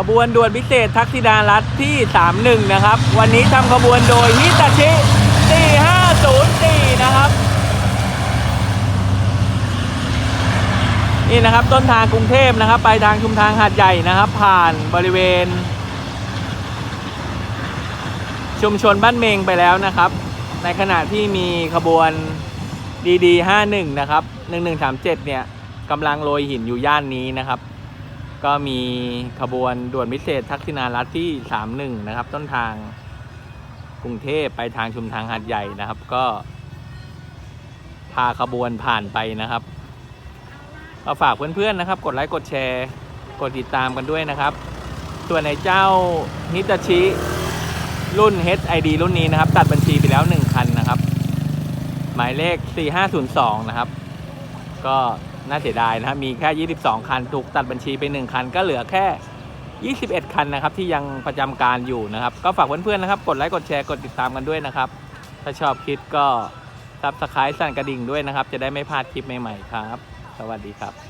ขบวนด่วนพิเศษทักษิดารัฐที่ 31 นะครับ วันนี้ทำขบวนโดยฮิตาชิ 4504 นะครับ นี่นะครับต้นทางกรุงเทพนะครับ ไปทางชุมทางหาดใหญ่นะครับ ผ่านบริเวณ ชุมชนบ้านเมงไปแล้วนะครับ ในขณะที่มีขบวนดีดี51 นะครับ 1137 เนี่ยกำลังโรยหินอยู่ย่านนี้นะครับ ก็มีขบวนด่วนพิเศษทักษิณารัฐที่ 31 นะครับ ต้นทางกรุงเทพไปทางชุมทางหาดใหญ่นะครับ ก็ พาขบวนผ่านไปนะครับก็ฝากเพื่อนๆนะครับ กดไลค์กดแชร์ กดติดตามกันด้วยนะครับ ส่วนในเจ้าฮิตาชิรุ่น HID รุ่นนี้นะครับ ตัดบัญชีไปแล้ว 1 คันนะครับ หมายเลข 4502 นะครับ ก็ น่าเสียดายนะครับมีแค่ 22 คัน ถูกตัดบัญชีไป 1 คัน ก็เหลือแค่ 21 คันนะครับ ที่ยังประจำการอยู่นะครับ ก็ฝากเพื่อนๆนะครับ กดไลค์ กดแชร์ กดติดตามกันด้วยนะครับ ถ้าชอบคลิปก็ซับสไครต์สั่นกระดิ่งด้วยนะครับ จะได้ไม่พลาดคลิปใหม่ๆครับ สวัสดีครับ